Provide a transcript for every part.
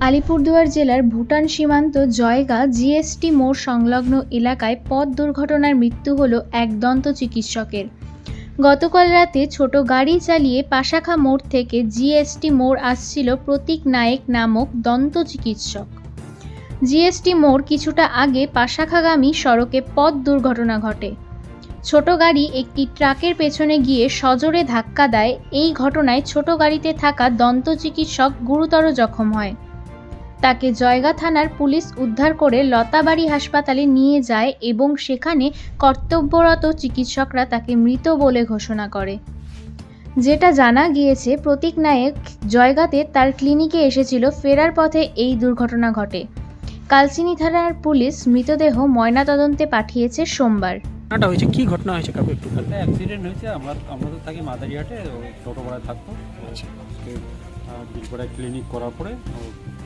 আলিপুরদুয়ার জেলার ভুটান সীমান্ত জয়গা জিএসটি মোড় সংলগ্ন এলাকায় পথ দুর্ঘটনার মৃত্যু হল এক দন্ত চিকিৎসকের। গতকাল রাতে ছোট গাড়ি চালিয়ে পাশাখা মোড় থেকে জিএসটি মোড় আসছিল প্রতীক নায়েক নামক দন্ত চিকিৎসক। জিএসটি মোড় কিছুটা আগে পাশাখাগামী সড়কে পথ দুর্ঘটনা ঘটে। ছোট গাড়ি একটি ট্রাকের পেছনে গিয়ে সজোরে ধাক্কা দেয়। এই ঘটনায় ছোট গাড়িতে থাকা দন্ত চিকিৎসক গুরুতর জখম হয়। তাকে জয়গা থানার পুলিশ উদ্ধার করে লতাবাড়ি হাসপাতালে নিয়ে যায় এবং সেখানে কর্তব্যরত চিকিৎসকরা তাকে মৃত বলে ঘোষণা করে। যেটা জানা গিয়েছে প্রতীক নায়েক জয়গাতে তার ক্লিনিকে এসেছিল ফেরার পথে এই দুর্ঘটনা ঘটে। কালচিনি থানার পুলিশ মৃতদেহ ময়নাতদন্তে পাঠিয়েছে সোমবার। ঘটনাটা হয়েছে কি ঘটনা হয়েছে কাকু একটু অ্যাক্সিডেন্ট হয়েছে আমরা আমরা তো থাকি মাদারিহাটে থাকতো আজকে বিলপাড়ায় ক্লিনিক করার পরে ও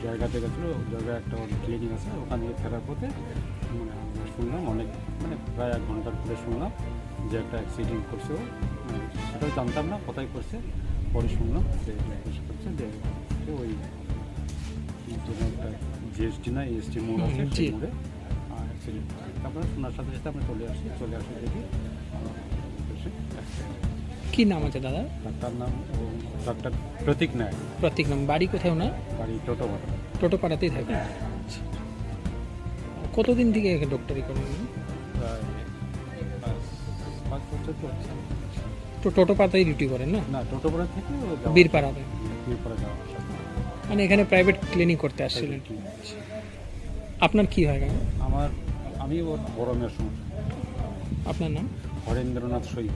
জায়গাতে গেছিল জায়গায় একটা ক্লিনিক আছে ওখান থেকে ফেরার পথে মানে আমরা শুনলাম অনেক মানে প্রায় এক ঘণ্টার পরে শুনলাম যে একটা অ্যাক্সিডেন্ট করছে ও মানে সেটাও জানতাম না কোথায় করছে পরে শুনলাম যে করছে যে ওই একটা জিএসটি না এসটি মোড় আছে। সেই মোড়ে অ্যাক্সিডেন্ট তারপরে শোনার সাথে সাথে আমরা চলে আসি চলে আসি দেখি। কি নাম আছে দাদা ডাক্তার নাম ডক্টর প্রতীক নায়ক। প্রতীক নাম। বাড়ি কোথায় ওনার? বাড়ি টোটো টোটো পাড়াতেই থাকে। কতদিন থেকে এখানে ডক্টরি করেন তো। টোটো পাড়াতেই ডিউটি করেন না? না টোটো পাড়া থেকে বীরপাড়াতে বীরপাড়া যাওয়া মানে এখানে প্রাইভেট ক্লিনিক করতে আসছিলেন। আপনার কি হয়? আমার আমি ওর বড় মেয়ের সমস্যা আপনার নাম? হরেন্দ্রনাথ সৈব